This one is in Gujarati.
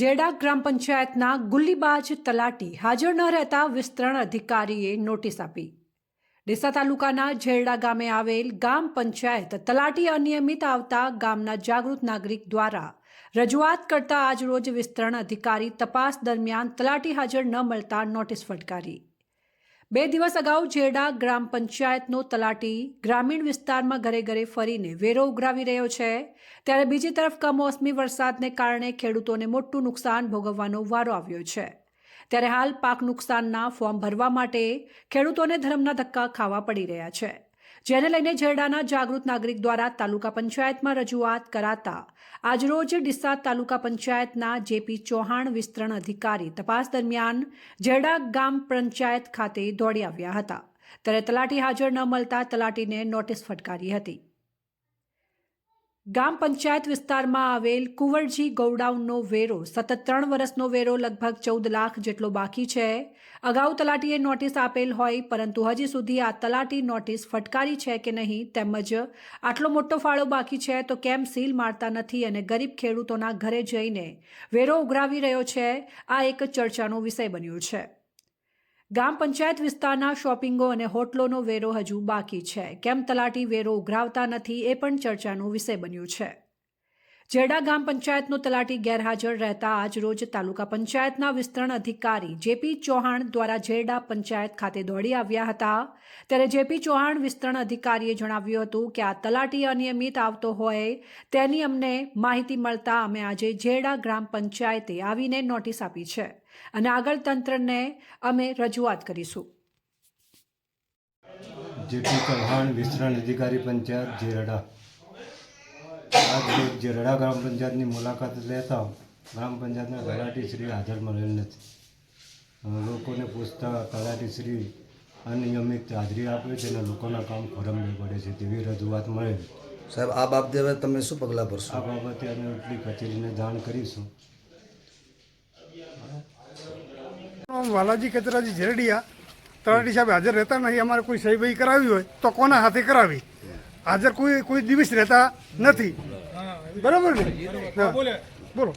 જેડા ગ્રામ પંચાયતના ગુલ્લીબાજ તલાટી હાજર ન રહેતા વિસ્તરણ અધિકારીએ નોટિસ આપી. ડીસા તાલુકાના જેરડા ગામે આવેલ ગામ પંચાયત તલાટી અનિયમિત આવતા ગામના જાગૃત નાગરિક દ્વારા રજૂઆત કરતા આજરોજ વિસ્તરણ અધિકારી તપાસ દરમિયાન તલાટી હાજર ન મળતા નોટિસ ફટકારી. બે દિવસ અગાઉ જેડા ગ્રામ પંચાયતનો તલાટી ગ્રામીણ વિસ્તારમાં ઘરે ઘરે ફરીને વેરો ઉઘરાવી રહ્યો છે, ત્યારે બીજી તરફ કમોસમી વરસાદને કારણે ખેડૂતોને મોટું નુકસાન ભોગવવાનો વારો આવ્યો છે. ત્યારે હાલ પાક નુકસાનના ફોર્મ ભરવા માટે ખેડૂતોને ધર્મના ધક્કા ખાવા પડી રહ્યા છે. જેને લઈને જેરડાના જાગૃત નાગરિક દ્વારા તાલુકા પંચાયતમાં રજૂઆત કરાતા આજરોજ ડીસા તાલુકા પંચાયતના જેપી ચૌહાણ વિસ્તરણ અધિકારી તપાસ દરમિયાન જેરડા ગામ પંચાયત ખાતે દોડી આવ્યા હતા. ત્યારે તલાટી હાજર ન મળતા તલાટીને નોટિસ ફટકારી હતી. ગામ પંચાયત વિસ્તારમાં આવેલ કુંવરજી ગોડાઉનનો વેરો, સતત ત્રણ વર્ષનો વેરો લગભગ ચૌદ લાખ જેટલો બાકી છે. અગાઉ તલાટીએ નોટિસ આપેલ હોય, પરંતુ હજી સુધી આ તલાટી નોટિસ ફટકારી છે કે નહીં તેમજ આટલો મોટો ફાળો બાકી છે તો કેમ સીલ મારતા નથી અને ગરીબ ખેડૂતોના ઘરે જઈને વેરો ઉઘરાવી રહ્યો છે, આ એક ચર્ચાનો વિષય બન્યો છે. ગામ પંચાયત વિસ્તારના શોપિંગો અને હોટલોનો વેરો હજુ બાકી છે. કેમ તલાટી વેરો ઉઘરાવતા નથી એ પણ ચર્ચાનો વિષય બન્યો છે. જેડા ગામ પંચાયતનો તલાટી ગેરહાજર રહેતા આજ રોજ તાલુકા પંચાયતના વિસ્તરણ અધિકારી જેપી ચૌહાણ દ્વારા જેરડા પંચાયત ખાતે દોડી આવ્યા હતા. ત્યારે જેપી ચૌહાણ વિસ્તરણ અધિકારીએ જણાવ્યું હતું કે આ તલાટી અનિયમિત આવતો હોય તેની અમને માહિતી મળતા અમે આજે જેરડા ગ્રામ પંચાયતે આવીને નોટિસ આપી છે અને આગળ તંત્રને અમે રજૂઆત કરીશું. જેપી ચૌહાણ વિસ્તરણ અધિકારી પંચાયત જેરડા આજ રોજ ગ્રામ પંચાયતની મુલાકાત લેતા ગ્રામ પંચાયતના તલાટી શ્રી હાજર મળેલ નથી. લોકોને પૂછતા તલાટી શ્રી અનિયમિત હાજરી આપે છે અને લોકોના કામ ખોરંભી પડે છે તેવી રજૂઆત મળેલ. સાહેબ આ બાબતે હવે તમે શું પગલાં ભરશો? આ બાબતે અમે એટલી કચેરીને જાણ કરીશું. વાલાજી કચરાજી ઝેરડિયા તલાટી સાહેબ હાજર રહેતા નહીં અમારે કોઈ સહી બહી કરાવી હોય તો કોના હાથે કરાવી? હાજર કોઈ કોઈ દિવસ રહેતા નથી. બરાબર ને? બોલો.